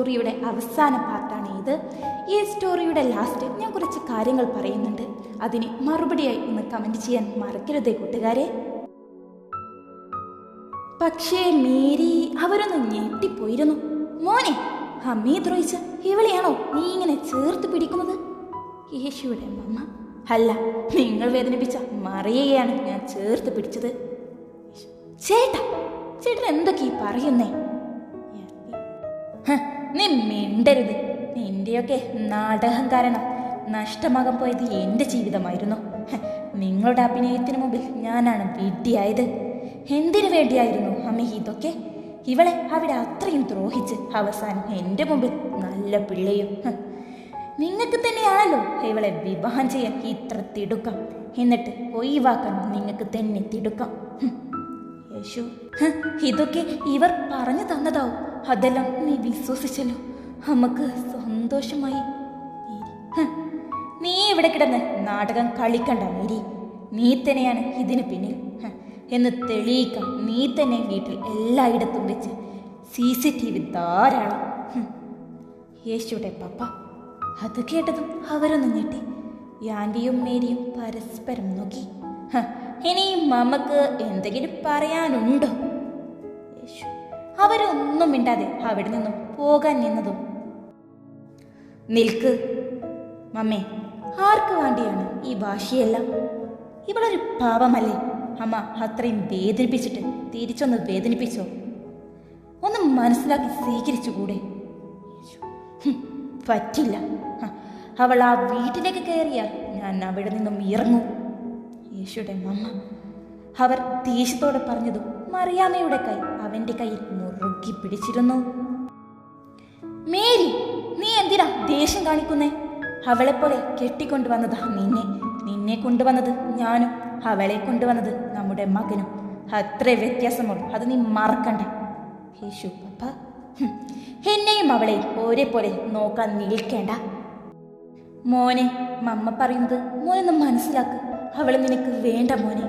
സ്റ്റോറിയുടെ അവസാന പാർട്ടാണ് ഇത്. ഈ സ്റ്റോറിയുടെ ലാസ്റ്റ് ഞാൻ കുറച്ച് കാര്യങ്ങൾ പറയുന്നുണ്ട്. അതിന് മറുപടിയായി ഒന്ന് കമന്റ് ചെയ്യാൻ മറക്കരുതേ കൂട്ടുകാരെ. പക്ഷേ മേരി അവരൊന്ന് ഞെട്ടിപ്പോയിരുന്നു. മോനെ അമ്മയെ ദ്രോഹിച്ച ഇവളെയാണോ നീ ഇങ്ങനെ ചേർത്ത് പിടിക്കുന്നത്? യേശുവിടെ അമ്മ അല്ല നിങ്ങൾ വേദനിപ്പിച്ച മറിയയാണ് ഞാൻ ചേർത്ത് പിടിച്ചത്. ചേട്ടാ ചേട്ടൻ എന്തൊക്കെ ഈ പറയുന്നേ? നീ മിണ്ടരുത്. നിന്റെയൊക്കെ നാടകം കാരണം നഷ്ടമാകാൻ പോയത് എന്റെ ജീവിതമായിരുന്നു. നിങ്ങളുടെ അഭിനയത്തിന് മുമ്പിൽ ഞാനാണ് വിഡ്ഢിയായത്. എന്തിനു വേണ്ടിയായിരുന്നു അമ്മ ഇതൊക്കെ? ഇവളെ അവിടെ അത്രയും ദ്രോഹിച്ച് അവസാനം എന്റെ മുമ്പിൽ നല്ല പിള്ളയും. നിങ്ങൾക്ക് തന്നെയാണല്ലോ ഇവളെ വിവാഹം ചെയ്യാൻ ഇത്ര തിടുക്കം. എന്നിട്ട് ഒഴിവാക്കാൻ നിങ്ങൾക്ക് തന്നെ തിടുക്കം. യേശു. ഇതൊക്കെ ഇവർ പറഞ്ഞു തന്നതാവും. അതെല്ലാം നീ വിശ്വസിച്ചല്ലോ. നമുക്ക് സന്തോഷമായി. നീ ഇവിടെ കിടന്ന് നാടകം കളിക്കണ്ട മേരി. നീ തന്നെയാണ് ഇതിന് പിന്നിൽ. എന്ന് തെളിയിക്കാം നീ തന്നെ വീട്ടിൽ എല്ലായിടത്തും വെച്ച് സി സി ടി വി ധാരാളം. യേശുടെ പപ്പ അത് കേട്ടതും അവരൊന്ന് ഞെട്ടി. യാൻഡിയും മേരിയും പരസ്പരം നോക്കി. ഇനിയും ഇനി മമ്മക്ക് എന്തെങ്കിലും പറയാനുണ്ടോ? അവരൊന്നും മിണ്ടാതെ അവിടെ നിന്നും പോകാൻ നിന്നതും. നിൽക്ക്. മമ്മേ ആർക്ക് വേണ്ടിയാണ് ഈ ഭാഷയെല്ലാം ഇവളൊരു പാവമല്ലേ? അമ്മ അത്രയും വേദനിപ്പിച്ചിട്ട് തിരിച്ചൊന്ന് വേദനിപ്പിച്ചോ? ഒന്ന് മനസ്സിലാക്കി സ്വീകരിച്ചുകൂടെ? പറ്റില്ല. അവൾ ആ വീട്ടിലേക്ക് കയറിയാൽ ഞാൻ അവിടെ നിന്നും ഇറങ്ങും. യേശുടെ മമ്മ അവർ ദേഷ്യത്തോടെ പറഞ്ഞതും മറിയാമയുടെ കൈ അവന്റെ കയ്യിൽ മുറുക്കി പിടിച്ചിരുന്നു മേരി നീ എന്തിനാ ദേഷ്യം കാണിക്കുന്നേ? അവളെപ്പോലെ കെട്ടിക്കൊണ്ടുവന്നതാ നിന്നെ. നിന്നെ കൊണ്ടുവന്നത് ഞാനും അവളെ കൊണ്ടുവന്നത് നമ്മുടെ മകനും. അത്രേ വ്യത്യാസമുള്ളൂ. അത് നീ മറക്കണ്ട. യേശു പപ്പ എന്നെയും അവളെയും ഒരേപോലെ നോക്കാൻ നിൽക്കേണ്ട. മോനെ മമ്മ പറയുന്നത് മോനൊന്ന് മനസ്സിലാക്ക്. അവളെ നിനക്ക് വേണ്ട മോനെ.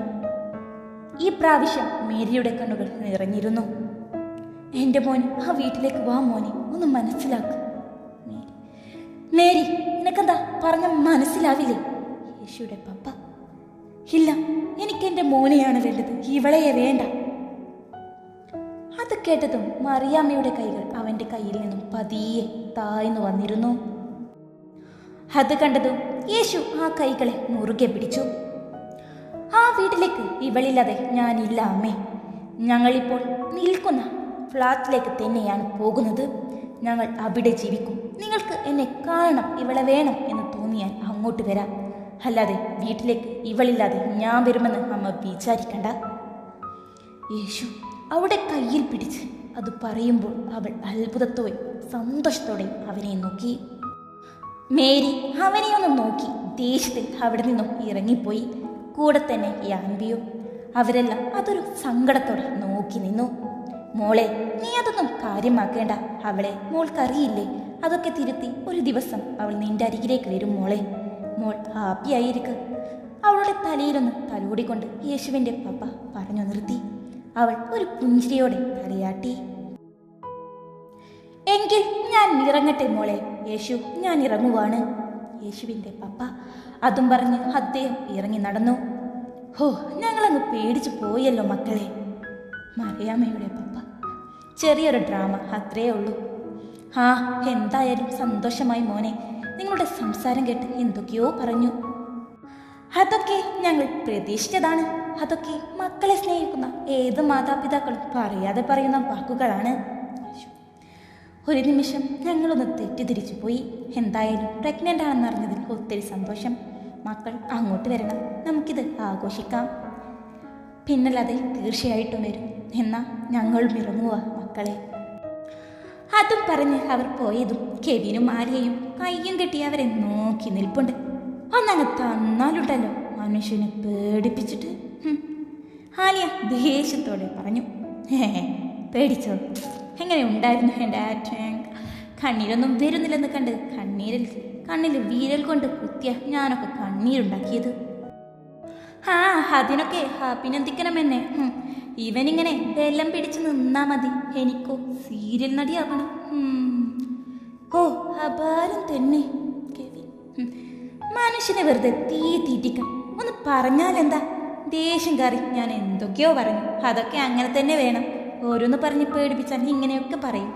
ഈ പ്രാവശ്യം മേരിയുടെ കണ്ണുകൾ നിറഞ്ഞിരുന്നു. എന്റെ മോൻ ആ വീട്ടിലേക്ക് വാ മോനെ ഒന്ന് മനസ്സിലാക്ക്. മേരി നിനക്കെന്താ? പറഞ്ഞ മനസ്സിലാവില്ലേ? യേശുടെ പപ്പ. ഇല്ല എനിക്ക് എന്റെ മോനെയാണ് വേണ്ടത് ഇവളെയെ വേണ്ട. അത് കേട്ടതും മറിയാമ്മയുടെ കൈകൾ അവന്റെ കയ്യിൽ നിന്നും പതിയെ താഴ്ന്നു വന്നിരുന്നു. അത് കണ്ടതും യേശു ആ കൈകളെ മുറുകെ പിടിച്ചു. ആ വീട്ടിലേക്ക് ഇവളില്ലാതെ ഞാനില്ല അമ്മേ. ഞങ്ങളിപ്പോൾ നിൽക്കുന്ന ഫ്ലാറ്റിലേക്ക് തന്നെയാണ് പോകുന്നത്. ഞങ്ങൾ അവിടെ ജീവിക്കും. നിങ്ങൾക്ക് എന്നെ കാണണം ഇവളെ വേണം എന്ന് തോന്നിയാൽ അങ്ങോട്ട് വരാം. അല്ലാതെ വീട്ടിലേക്ക് ഇവളില്ലാതെ ഞാൻ വരുമെന്ന് അമ്മ വിചാരിക്കണ്ട. യേശു അവിടെ കയ്യിൽ പിടിച്ച് അത് പറയുമ്പോൾ അവൾ അത്ഭുതത്തോടെ സന്തോഷത്തോടെ അവനെ നോക്കി. മേരി അവനെ ഒന്ന് നോക്കി. ദേഷ്യത്തിൽ അവിടെ നിന്നും ഇറങ്ങിപ്പോയി. കൂടെ തന്നെ യാൻബിയോ അവരെല്ലാം അതൊരു സങ്കടത്തോടെ നോക്കി നിന്നു. മോളെ നീ അതൊന്നും കാര്യമാക്കേണ്ട. അവളെ മോൾക്കറിയില്ലേ? അതൊക്കെ തിരുത്തി ഒരു ദിവസം അവൾ നിന്റെ അരികിലേക്ക് വരും മോളെ. മോൾ ഹാപ്പി ഹാപ്പിയായിരിക്കും. അവളുടെ തലയിലൊന്ന് തലോടിക്കൊണ്ട് യേശുവിന്റെ പപ്പ പറഞ്ഞു നിർത്തി. അവൾ ഒരു പുഞ്ചിരിയോടെ തലയാട്ടി. എങ്കിൽ ഞാൻ ഇറങ്ങട്ടെ മോളെ. യേശു ഞാൻ ഇറങ്ങുവാണ്. യേശുവിന്റെ പപ്പ അതും പറഞ്ഞ് അദ്ദേഹം ഇറങ്ങി നടന്നു. ഹോ ഞങ്ങളങ്ങ് പേടിച്ചു പോയല്ലോ മക്കളെ. മറിയാമ്മയുടെ പപ്പ. ചെറിയൊരു ഡ്രാമ അത്രേ ഉള്ളൂ. ആ എന്തായാലും സന്തോഷമായി മോനെ. നിങ്ങളുടെ സംസാരം കേട്ട് എന്തൊക്കെയോ പറഞ്ഞു. അതൊക്കെ ഞങ്ങൾ പ്രതീക്ഷിച്ചതാണ്. അതൊക്കെ മക്കളെ സ്നേഹിക്കുന്ന ഏത് മാതാപിതാക്കളും പറയാതെ പറയുന്ന വാക്കുകളാണ്. ഒരു നിമിഷം ഞങ്ങളൊന്ന് തെറ്റിദ്ധരിച്ചു പോയി. എന്തായാലും പ്രഗ്നന്റ് ആണെന്നറിഞ്ഞതിൽ ഒത്തിരി സന്തോഷം. മക്കൾ അങ്ങോട്ട് വരണം. നമുക്കിത് ആഘോഷിക്കാം. പിന്നല്ലാതെ തീർച്ചയായിട്ടും വരും. എന്നാ ഞങ്ങളും ഇറങ്ങുക മക്കളെ. അതും പറഞ്ഞ് അവർ പോയതും കെവിനും ആര്യയും കയ്യും കെട്ടി അവരെ നോക്കി നിൽപ്പുണ്ട്. ഒന്നങ്ങ് തന്നാലുണ്ടല്ലോ മനുഷ്യനെ പേടിപ്പിച്ചിട്ട്. ആലിയ ദേഷ്യത്തോടെ പറഞ്ഞു ഏ പേടിച്ചോ? എങ്ങനെ ഉണ്ടായിരുന്നു എന്റെ ആറ്റാങ്ക് കണ്ണീരൊന്നും വരുന്നില്ലെന്ന് കണ്ട് കണ്ണീരിൽ കണ്ണിൽ വീരൽ കൊണ്ട് കുത്തിയ ഞാനൊക്കെ കണ്ണീരുണ്ടാക്കിയത്. ആ അതിനൊക്കെ അഭിനന്ദിക്കണമെന്നെ. ഇവനിങ്ങനെ വെല്ലം പിടിച്ച് നിന്നാ മതി. എനിക്കോ സീരിയൽ നടിയാവണം. ഓ അപാരം തന്നെ. കെവിൻ. മനുഷ്യനെ വെറുതെ തീ തീറ്റിക്കാം. ഒന്ന് പറഞ്ഞാലെന്താ? ദേഷ്യം കറി. ഞാൻ എന്തൊക്കെയോ പറഞ്ഞു. അതൊക്കെ അങ്ങനെ തന്നെ വേണം. ഓരോന്ന് പറഞ്ഞ് പേടിപ്പിച്ചാൽ ഇങ്ങനെയൊക്കെ പറയും.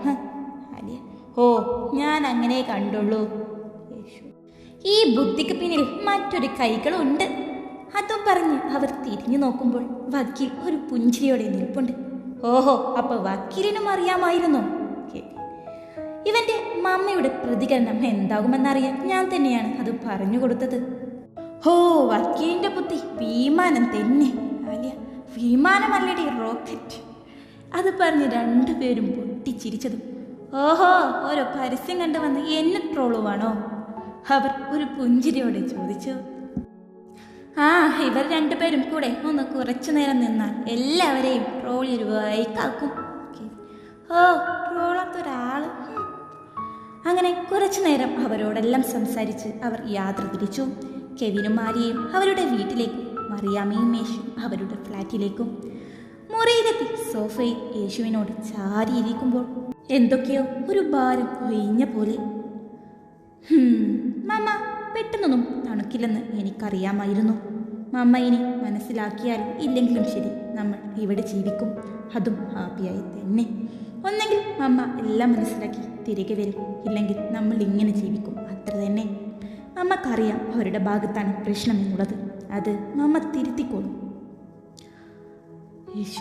ഓ ഞാൻ അങ്ങനെ കണ്ടുള്ളൂ. ഈ ബുദ്ധിക്ക് പിന്നിൽ മറ്റൊരു കൈകളുണ്ട്. അതും പറഞ്ഞ് അവർ തിരിഞ്ഞു നോക്കുമ്പോൾ വക്കീൽ ഒരു പുഞ്ചിരിയോടെ നിൽപ്പുണ്ട്. ഓഹോ അപ്പൊ വക്കീലിനും അറിയാമായിരുന്നു. ഇവന്റെ മമ്മയുടെ പ്രതികരണം എന്താകുമെന്നറിയാൻ ഞാൻ തന്നെയാണ് അത് പറഞ്ഞു കൊടുത്തത്. ഹോ വക്കീലിന്റെ ബുദ്ധി വിമാനം തന്നെ. വിമാനമല്ലടി റോക്കറ്റ്. അത് പറഞ്ഞ് രണ്ടുപേരും പൊട്ടിച്ചിരിച്ചതും. ഓഹോ ഓരോ പരസ്യം കണ്ടു വന്ന് എന്നെ ട്രോളുവാണോ? അവർ ഒരു പുഞ്ചിരിയോടെ ചോദിച്ചു. ആ ഇവർ രണ്ടുപേരും കൂടെ ഒന്ന് കുറച്ചു നേരം നിന്നാൽ എല്ലാവരെയും ട്രോളി രൂപയായി കാക്കും ഓ ട്രോളാത്തൊരാൾ ഹും. അങ്ങനെ കുറച്ചു നേരം അവരോടെല്ലാം സംസാരിച്ച് അവർ യാത്ര തിരിച്ചു. കെവിനും മാരിയും അവരുടെ വീട്ടിലേക്കും മറിയാമ്മയും യേശു അവരുടെ ഫ്ലാറ്റിലേക്കും. മുറിയിലെത്തി സോഫയിൽ യേശുവിനോട് ചാരിയിരിക്കുമ്പോൾ എന്തൊക്കെയോ ഒരു ഭാരം ഒഴിഞ്ഞ പോലെ. മമ്മ പെട്ടെന്നൊന്നും തണുക്കില്ലെന്ന് എനിക്കറിയാമായിരുന്നു. മമ്മ ഇനി മനസ്സിലാക്കിയാലും ഇല്ലെങ്കിലും ശരി നമ്മൾ ഇവിടെ ജീവിക്കും. അതും ഹാപ്പിയായി തന്നെ. ഒന്നെങ്കിൽ അമ്മ എല്ലാം മനസ്സിലാക്കി തിരികെ വരും. ഇല്ലെങ്കിൽ നമ്മൾ ഇങ്ങനെ ജീവിക്കും. അത്ര തന്നെ. അമ്മക്കറിയാം അവരുടെ ഭാഗത്താണ് പ്രശ്നം എന്നുള്ളത്. അത് അമ്മ തിരുത്തിക്കോളും. യേശു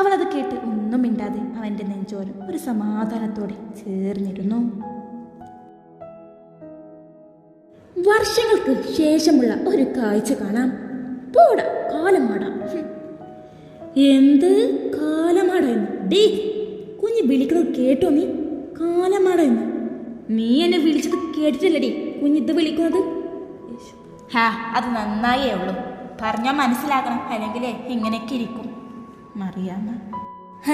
അവളത് കേട്ട് ഒന്നും മിണ്ടാതെ അവന്റെ നെഞ്ചോരം ഒരു സമാധാനത്തോടെ ചേർന്നിരുന്നു. വർഷങ്ങൾക്ക് ശേഷമുള്ള ഒരു കാഴ്ച കാണാം. കാലമാട. എന്ത് കാലമാട എന്ന് ഡേ കുഞ്ഞ് വിളിക്കുന്നത് കേട്ടോ നീ. കാലമാട എന്ന് നീ എന്നെ വിളിച്ചത് കേട്ടിട്ടില്ലടി. കുഞ്ഞിത് വിളിക്കുന്നത്. ഹാ അത് നന്നായേ ഉള്ളൂ. പറഞ്ഞാൽ മനസ്സിലാക്കണം. അല്ലെങ്കിൽ ഇങ്ങനെയൊക്കെ ഇരിക്കും. മറിയാമ ഹ,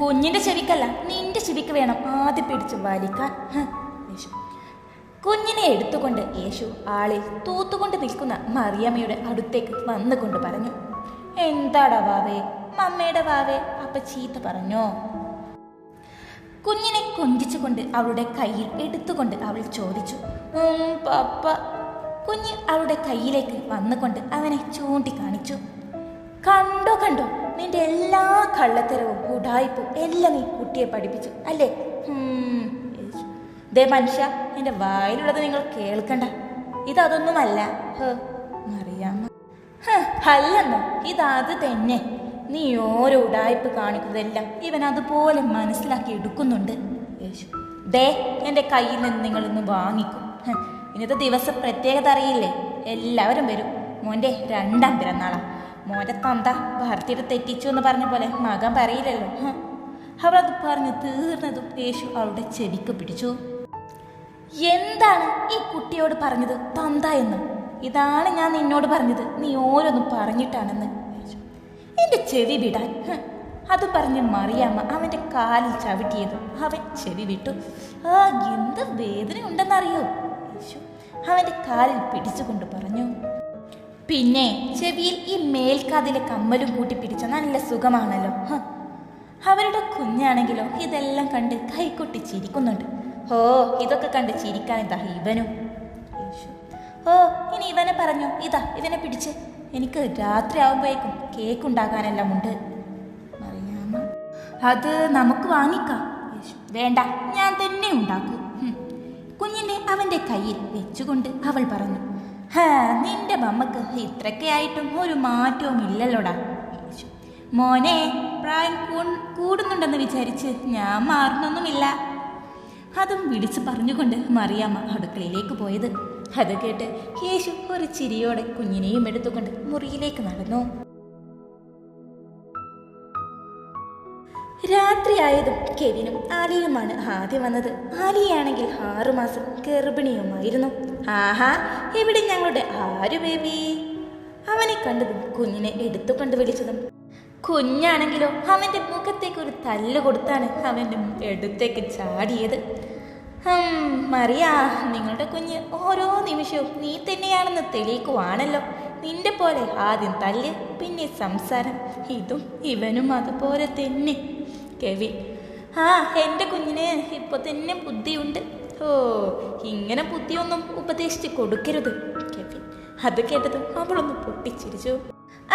കുഞ്ഞിന്റെ ചെവിക്കല്ല നിന്റെ ചെവിക്ക് വേണം ആദ്യം പിടിച്ച് വലിക്കാൻ. കുഞ്ഞിനെ എടുത്തുകൊണ്ട് യേശു ആളിൽ തൂത്തുകൊണ്ട് നിൽക്കുന്ന മറിയമ്മയുടെ അടുത്തേക്ക് വന്നുകൊണ്ട് പറഞ്ഞു എന്താടാ വാവേ? മമ്മയുടെ വാവേ? അപ്പ ചീത്ത പറഞ്ഞോ. കുഞ്ഞിനെ കൊഞ്ചിച്ചുകൊണ്ട് അവളുടെ കയ്യിൽ എടുത്തുകൊണ്ട് അവൾ ചോദിച്ചു "ഉം, പപ്പ. കുഞ്ഞ് അവളുടെ കയ്യിലേക്ക് വന്നുകൊണ്ട് അവനെ ചൂണ്ടിക്കാണിച്ചു. കണ്ടോ കണ്ടോ നിന്റെ എല്ലാ കള്ളത്തരവും ഉടായ്പും എല്ലാം നീ കുട്ടിയെ പഠിപ്പിച്ചു അല്ലേ? ദേ മനുഷ്യ എന്റെ വായിലുള്ളത് നിങ്ങൾ കേൾക്കണ്ട. ഇതതൊന്നുമല്ല. ഹ്, മറിയാമ്മ. അല്ലെന്നോ. ഇതത് തന്നെ. നീ ഓരോ ഉടായ്പ് കാണിക്കുന്നതെല്ലാം ഇവൻ അതുപോലെ മനസ്സിലാക്കി എടുക്കുന്നുണ്ട്. യേശു. ദേ എന്റെ കയ്യിൽ നിന്ന് നിങ്ങൾ ഇന്ന് വാങ്ങിക്കും ഇന്നത്തെ ദിവസം പ്രത്യേകത അറിയില്ലേ? എല്ലാവരും വരും. മോന്റെ രണ്ടാം പിറന്നാളാ. മോന്റെ തന്ത ഭർത്തിയുടെ തെറ്റിച്ചു എന്ന് പറഞ്ഞ പോലെ മകൻ പറയില്ലല്ലോ. അവൾ അത് പറഞ്ഞ് തീർന്നതും യേശു അവളുടെ ചെവിക്ക് പിടിച്ചു. എന്താണ് ഈ കുട്ടിയോട് പറഞ്ഞത് തന്ത എന്ന്? ഇതാണ് ഞാൻ നിന്നോട് പറഞ്ഞത്. നീ ഓരോന്നും പറഞ്ഞിട്ടാണെന്ന്. എന്റെ ചെവി വിടാൻ. അത് പറഞ്ഞ് മറിയാമ്മ അവന്റെ കാലിൽ ചവിട്ടിയത്. അവൻ ചെവി വിട്ടു. ആ എന്ത് വേദന ഉണ്ടെന്നറിയോ അവന്റെ കാലിൽ പിടിച്ചുകൊണ്ട് പറഞ്ഞു. പിന്നെ ചെവിയിൽ ഈ മേൽക്കാതിലെ കമ്മലും കൂട്ടി പിടിച്ച നല്ല സുഖമാണല്ലോ. അവരുടെ കുഞ്ഞാണെങ്കിലോ ഇതെല്ലാം കണ്ട് കൈകൊട്ടി ചിരിക്കുന്നുണ്ട്. ഓ ഇതൊക്കെ കണ്ട് ചിരിക്കാൻ ഇതാ ഇവനും. ഓ ഇനി ഇവനെ പറഞ്ഞു ഇതാ ഇവനെ പിടിച്ച് എനിക്ക് രാത്രി ആവുമ്പോഴേക്കും കേക്ക് ഉണ്ടാക്കാനെല്ലാം ഉണ്ട് അത് നമുക്ക് വാങ്ങിക്കാം. വേണ്ട ഞാൻ തന്നെ ഉണ്ടാക്കും ഹും. കുഞ്ഞിനെ അവന്റെ കയ്യിൽ വെച്ചുകൊണ്ട് അവൾ പറഞ്ഞു ഹാ നിന്റെ മമ്മക്ക് ഇത്രയൊക്കെ ആയിട്ടും ഒരു മാറ്റവും ഇല്ലല്ലോടാ. മോനെ പ്രായം കൂടുന്നുണ്ടെന്ന് വിചാരിച്ച് ഞാൻ മാറുന്നൊന്നുമില്ല അതും വിളിച്ചു പറഞ്ഞുകൊണ്ട് മറിയാമ്മ അടുക്കളയിലേക്ക് പോയത്. അത് കേട്ട് യേശു ഒരു ചിരിയോടെ കുഞ്ഞിനെയും എടുത്തുകൊണ്ട് മുറിയിലേക്ക് നടന്നു. രാത്രിയായതും കെവിനും ആലിയുമാണ് ആദ്യം വന്നത്. ആലിയാണെങ്കിൽ ആറുമാസം ഗർഭിണിയുമായിരുന്നു. ആഹാ ഇവിടെ ഞങ്ങളുടെ ആരു ബേബി? അവനെ കണ്ടതും കുഞ്ഞിനെ എടുത്തുകൊണ്ട് വിളിച്ചതും കുഞ്ഞാണെങ്കിലോ അവന്റെ മുഖത്തേക്ക് ഒരു തല്ല് കൊടുത്താണ് അവന്റെ എടുത്തേക്ക് ചാടിയത്. മറിയാ നിങ്ങളുടെ കുഞ്ഞ് ഓരോ നിമിഷവും നീ തന്നെയാണെന്ന് തെളിയിക്കുവാണല്ലോ. നിന്റെ പോലെ ആദ്യം തല്ല് പിന്നെ സംസാരം. ഇതും ഇവനും അതുപോലെ തന്നെ. കെവി ആ എന്റെ കുഞ്ഞിന് ഇപ്പൊ തന്നെ ബുദ്ധിയുണ്ട്. ഓ ഇങ്ങനെ ബുദ്ധിയൊന്നും ഉപദേശിച്ച് കൊടുക്കരുത്. കെവി അത് കേട്ടത് അവളൊന്ന് പൊട്ടിച്ചിരിച്ചു.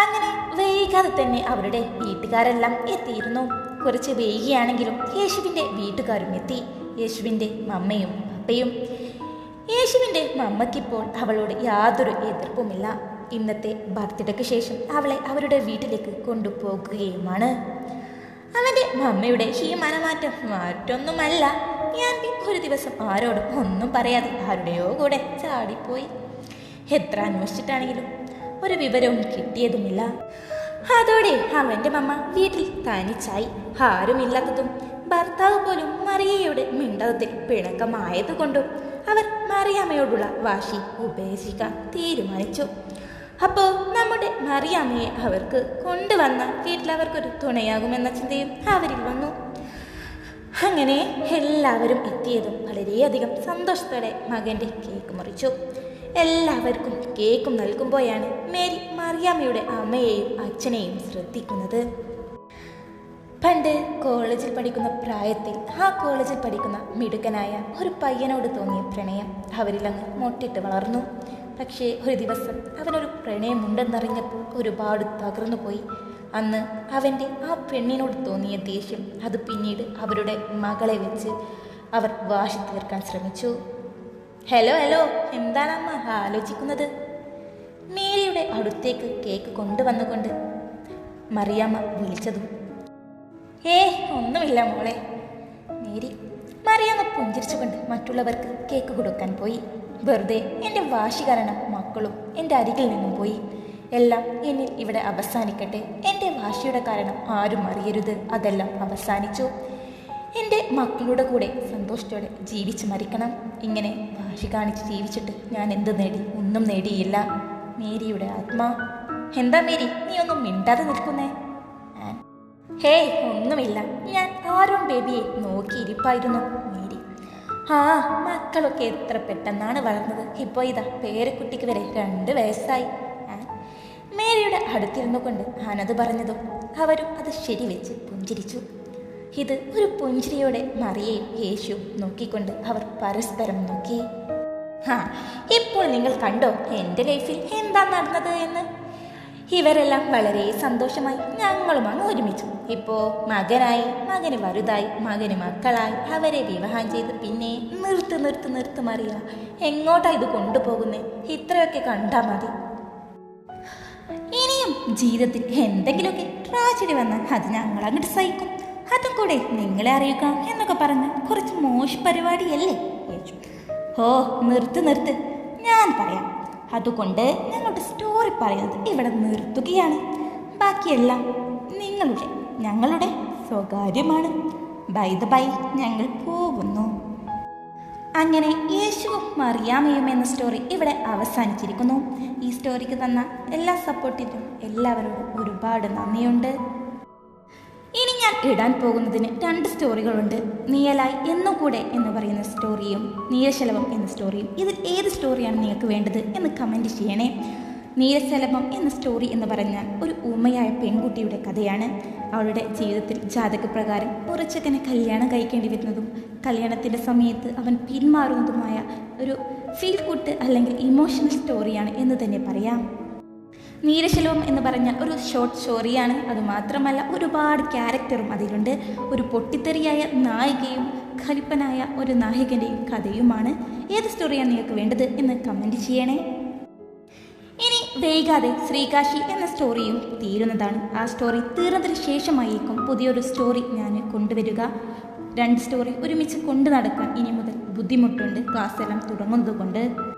അങ്ങനെ വൈകാതെ തന്നെ അവരുടെ വീട്ടുകാരെല്ലാം എത്തിയിരുന്നു. കുറച്ച് വൈകിയാണെങ്കിലും യേശുവിന്റെ വീട്ടുകാരും എത്തി. യേശുവിന്റെ മമ്മയും അപ്പയും. യേശുവിന്റെ മമ്മയ്ക്കിപ്പോൾ അവളോട് യാതൊരു എതിർപ്പുമില്ല. ഇന്നത്തെ ബർത്ത്ഡേക്ക് ശേഷം അവളെ അവരുടെ വീട്ടിലേക്ക് കൊണ്ടുപോകുകയുമാണ്. അവന്റെ മമ്മയുടെ ഈ മനമാറ്റം മാറ്റൊന്നുമല്ല. ഞാൻ ഒരു ദിവസം ആരോടും ഒന്നും പറയാതെ ആരുടെയോ കൂടെ ചാടിപ്പോയി. എത്ര അന്വേഷിച്ചിട്ടാണെങ്കിലും ഒരു വിവരവും കിട്ടിയതുമില്ല. അതോടെ അവന്റെ മമ്മ വീട്ടിൽ തനിച്ചായി. ആരുമില്ലാത്തതും ഭർത്താവ് പോലും മറിയയുടെ മിണ്ടത്തിൽ പിണക്കമായതുകൊണ്ടും അവർ മറിയാമ്മയോടുള്ള വാശി ഉപേക്ഷിക്കാൻ തീരുമാനിച്ചു. അപ്പോൾ നമ്മുടെ മറിയാമ്മയെ അവർക്ക് കൊണ്ടുവന്ന വീട്ടിലവർക്കൊരു തുണയാകുമെന്ന ചിന്തയും അവരിൽ വന്നു. അങ്ങനെ എല്ലാവരും എത്തിയതും വളരെയധികം സന്തോഷത്തോടെ മകന്റെ കേക്ക് മുറിച്ചു. എല്ലാവർക്കും കേക്കും നൽകുമ്പോഴാണ് മേരി മറിയാമ്മയുടെ അമ്മയെയും അച്ഛനെയും ശ്രദ്ധിക്കുന്നത്. പണ്ട് കോളേജിൽ പഠിക്കുന്ന പ്രായത്തിൽ ആ കോളേജിൽ പഠിക്കുന്ന മിടുക്കനായ ഒരു പയ്യനോട് തോന്നിയ പ്രണയം അവരിലങ്ങ് മുട്ടിട്ട് വളർന്നു. പക്ഷേ ഒരു ദിവസം അവനൊരു പ്രണയമുണ്ടെന്നറിഞ്ഞപ്പോൾ ഒരുപാട് തകർന്നു പോയി. അന്ന് അവന്റെ ആ പെണ്ണിനോട് തോന്നിയ ദേഷ്യം അത് പിന്നീട് അവരുടെ മകളെ വെച്ച് അവർ വാശി തീർക്കാൻ ശ്രമിച്ചു. ഹലോ ഹലോ എന്താണമ്മ ആലോചിക്കുന്നത്? മേരിയുടെ അടുത്തേക്ക് കേക്ക് കൊണ്ടുവന്നുകൊണ്ട് മറിയാമ്മ വിളിച്ചതും ഏ ഒന്നുമില്ല മോളെ. മേരി മറിയാമ്മ പുഞ്ചിരിച്ചുകൊണ്ട് മറ്റുള്ളവർക്ക് കേക്ക് കൊടുക്കാൻ പോയി. വെറുതെ എന്റെ വാശി കാരണം മക്കളും എന്റെ അരികിൽ നിന്നും പോയി. എല്ലാം എന്നിൽ ഇവിടെ അവസാനിക്കട്ടെ. എന്റെ വാശിയുടെ കാരണം ആരും അറിയരുത്. അതെല്ലാം അവസാനിച്ചു. എന്റെ മക്കളുടെ കൂടെ സന്തോഷത്തോടെ ജീവിച്ച് മരിക്കണം. ഇങ്ങനെ വാശി കാണിച്ച് ജീവിച്ചിട്ട് ഞാൻ എന്ത് നേടി? ഒന്നും നേടിയില്ല. മേരിയുടെ ആത്മാ. എന്താ മേരി? നീ ഒന്നും മിണ്ടാതെ നിൽക്കുന്നേ? ഹേയ് ഒന്നുമില്ല. ഞാൻ ആരോൺ ബേബിയെ നോക്കിയിരിപ്പായിരുന്നു. മേരി. ആ മക്കളൊക്കെ എത്ര പെട്ടെന്നാണ് വളർന്നത്. ഇപ്പോൾ ഇതാ പേരക്കുട്ടിക്ക് വരെ രണ്ട് വയസ്സായി. മേരിയുടെ അടുത്തിരുന്നു കൊണ്ട് അനത് പറഞ്ഞതും അവരും അത് ശരിവെച്ച് പുഞ്ചിരിച്ചു. ഇത് ഒരു പുഞ്ചിരിയോടെ മറിയയും യേശു നോക്കിക്കൊണ്ട് അവർ പരസ്പരം നോക്കി. ഹാ ഇപ്പോൾ നിങ്ങൾ കണ്ടോ എന്റെ ലൈഫിൽ എന്താ നടന്നത് എന്ന്? ഇവരെല്ലാം വളരെ സന്തോഷമായി ഞങ്ങളുമാണ് ഒരുമിച്ചു. ഇപ്പോൾ മകനായി മകന് വലുതായി മകന് മക്കളായി അവരെ വിവാഹം ചെയ്ത് പിന്നെ നിർത്ത് നിർത്ത് നിർത്ത് മറിയ. എങ്ങോട്ടാ ഇത് കൊണ്ടുപോകുന്നേ? ഇത്രയൊക്കെ കണ്ടാ മതി. ഇനിയും ജീവിതത്തിൽ എന്തെങ്കിലുമൊക്കെ ട്രാജഡി വന്നാൽ അത് ഞങ്ങൾ അങ്ങോട്ട് സഹിക്കും. അതും കൂടെ നിങ്ങളെ അറിയിക്കണം എന്നൊക്കെ പറഞ്ഞ് കുറച്ച് മോശ പരിപാടിയല്ലേ? ഓ നിർത്ത് നിർത്ത്. ഞാൻ പറയാം. അതുകൊണ്ട് ഞങ്ങളുടെ സ്റ്റോറി പറയുന്നത് ഇവിടെ നിർത്തുകയാണ്. ബാക്കിയെല്ലാം നിങ്ങളുടെ ഞങ്ങളുടെ സ്വകാര്യമാണ്. ബൈ ദ ബൈ ഞങ്ങൾ പോകുന്നു. അങ്ങനെ യേശുവും മറിയാമയും എന്ന സ്റ്റോറി ഇവിടെ അവസാനിച്ചിരിക്കുന്നു. ഈ സ്റ്റോറിക്ക് തന്ന എല്ലാ സപ്പോർട്ടിനും എല്ലാവരോടും ഒരുപാട് നന്ദിയുണ്ട്. ഇനി ഞാൻ ഇടാൻ പോകുന്നതിന് രണ്ട് സ്റ്റോറികളുണ്ട്. നീയലായി എന്നും കൂടെ എന്ന് പറയുന്ന സ്റ്റോറിയും നീലശലഭം എന്ന സ്റ്റോറിയും. ഇതിൽ ഏത് സ്റ്റോറിയാണ് നിങ്ങൾക്ക് വേണ്ടത് എന്ന് കമന്റ് ചെയ്യണേ. നീലശലഭം എന്ന സ്റ്റോറി എന്ന് പറഞ്ഞാൽ ഒരു ഊമയായ പെൺകുട്ടിയുടെ കഥയാണ്. അവളുടെ ജീവിതത്തിൽ ജാതകപ്രകാരം ഉറച്ചക്കനെ കല്യാണം കഴിക്കേണ്ടി വരുന്നതും കല്യാണത്തിന്റെ സമയത്ത് അവൻ പിന്മാറുന്നതുമായ ഒരു ഫീൽ കുട്ട് അല്ലെങ്കിൽ ഇമോഷണൽ സ്റ്റോറിയാണ് എന്ന് തന്നെ പറയാം. നീലശലഭം എന്ന് പറഞ്ഞാൽ ഒരു ഷോർട്ട് സ്റ്റോറിയാണ് അതുമാത്രമല്ല ഒരുപാട് ക്യാരക്ടറും അതിലുണ്ട്. ഒരു പൊട്ടിത്തെറിയായ നായികയും ഖലിപ്പനായ ഒരു നായകന്റെയും കഥയുമാണ്. ഏത് സ്റ്റോറിയാണ് നിങ്ങൾക്ക് വേണ്ടത് എന്ന് കമന്റ് ചെയ്യണേ. ഇനി വൈകാതെ ശ്രീകാശി എന്ന സ്റ്റോറിയും തീരുന്നതാണ്. ആ സ്റ്റോറി തീർന്നതിന് ശേഷമായിരിക്കും പുതിയൊരു സ്റ്റോറി ഞാൻ കൊണ്ടുവരിക. രണ്ട് സ്റ്റോറി ഒരുമിച്ച് കൊണ്ടു നടക്കാൻ ഇനി മുതൽ ബുദ്ധിമുട്ടുണ്ട്. ക്ലാസ് എല്ലാം തുടങ്ങുന്നത് കൊണ്ട്.